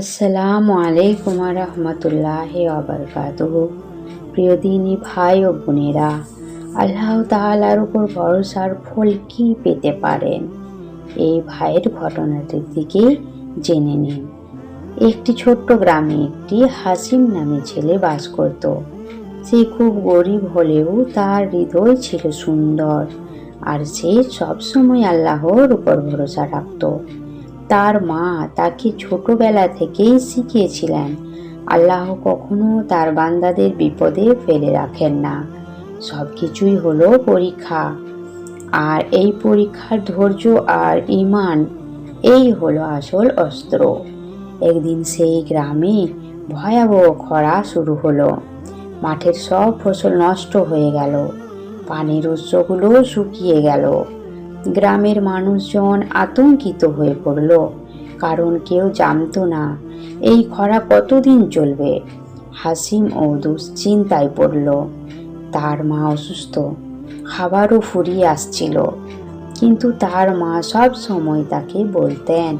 আসসালামু আলাইকুম রহমতুল্লাহ আবরকাতুহ প্রিয় দিনী ভাই ও বোনেরা, আল্লাহ তাআলার উপর ভরসার ফল কি পেতে পারেন? এই ভাইয়ের ঘটনাটির দিকে জেনে নিন। একটি ছোট্ট গ্রামে একটি হাসিম নামে ছেলে বাস করত। সে খুব গরিব হলেও তার হৃদয় ছিল সুন্দর, আর সে সবসময় আল্লাহর উপর ভরসা রাখতো। তার মা তাকে ছোটবেলা থেকেই শিখিয়েছিলেন, আল্লাহ কখনো তার বান্দাদের বিপদে ফেলে রাখেন না। সব কিছুই হলো পরীক্ষা। আর এই পরীক্ষার ধৈর্য আর ইমান এই হলো আসল অস্ত্র। একদিন সেই গ্রামে ভয়াবহ খরা শুরু হলো। মাঠের সব ফসল নষ্ট হয়ে গেল। পানির উৎসগুলো শুকিয়ে গেল। গ্রামের মানুষজন আতঙ্কিত হয়ে পড়ল। কারণ কেউ জানতো না, এই খরা কতদিন চলবে। হাসিম ও দুশ্চিন্তায় পড়ল। তার মা অসুস্থ। খাবারও ফুরিয়ে আসছিল। কিন্তু তার মা সব সময় তাকে বলতেন,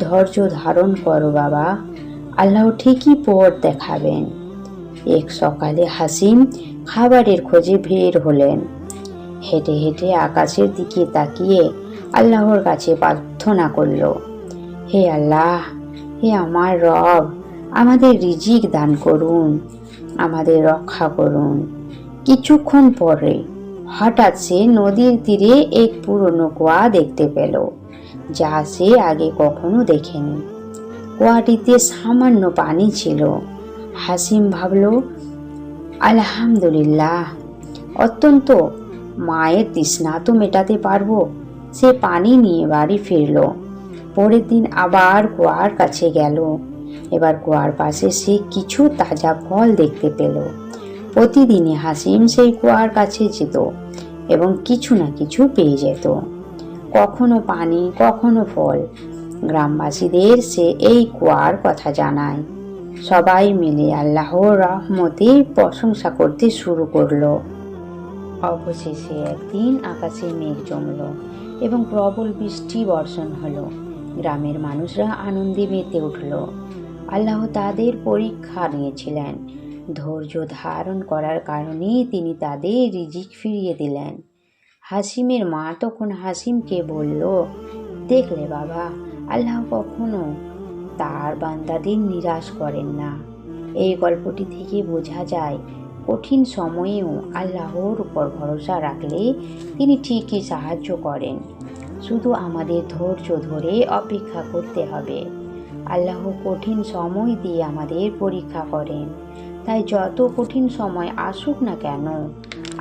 ধৈর্য ধারণ করো বাবা। আল্লাহ ঠিকই পথ দেখাবেন। এক সকালে হাসিম খাবারের খোঁজে বের হলেন। হেঁটে হেঁটে আকাশের দিকে তাকিয়ে আল্লাহর কাছে প্রার্থনা করল, হে আল্লাহ, হে আমার রব, আমাদের রিজিক দান করুন, আমাদের রক্ষা করুন। কিছুক্ষণ পরে হঠাৎ সে নদীর তীরে এক পুরনো কুয়া দেখতে পেল, যা সে আগে কখনো দেখেনি। কুয়াটিতে সামান্য পানি ছিল। হাসিম ভাবল, আলহামদুলিল্লাহ, অত্যন্ত মায়ের তৃষ্ণা তো মেটাতে পারব। সে পানি নিয়ে বাড়ি ফিরল। পরের দিন আবার কুয়ার কাছে গেল। এবার কুয়ার পাশে সে কিছু তাজা ফল দেখতে পেল। প্রতিদিনই হাসিম সেই কুয়ার কাছে যেত এবং কিছু না কিছু পেয়ে যেত। কখনো পানি, কখনো ফল। গ্রামবাসীদের সে এই কুয়ার কথা জানায়। সবাই মিলে আল্লাহর রহমতে প্রশংসা করতে শুরু করল। অবশেষে একদিন আকাশে মেঘ জমল এবং প্রবল বৃষ্টি বর্ষণ হলো। গ্রামের মানুষরা আনন্দে মেতে উঠল। আল্লাহ তাদের পরীক্ষা নিয়েছিলেন। ধৈর্য ধারণ করার কারণে তিনি তাদের রিজিক ফিরিয়ে দিলেন। হাসিমের মা তখন হাসিমকে বলল, দেখলে বাবা, আল্লাহ কখনো তার বান্দাদের নিরাশ করেন না। এই গল্পটি থেকে বোঝা যায় কঠিন সময়েও আল্লাহর উপর ভরসা রাখলে তিনি ঠিকই সাহায্য করেন। শুধু আমাদের ধৈর্য ধরে অপেক্ষা করতে হবে। আল্লাহ কঠিন সময় দিয়ে আমাদের পরীক্ষা করেন। তাই যত কঠিন সময় আসুক না কেন,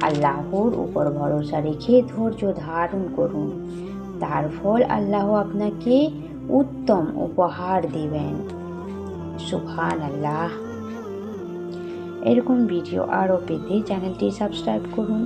আল্লাহর উপর ভরসা রেখে ধৈর্য ধারণ করুন। তার ফল আল্লাহ আপনাকে উত্তম উপহার দিবেন। সুভান আল্লাহ এরকম ভিডিও আরও পেতে চ্যানেলটি সাবস্ক্রাইব করুন।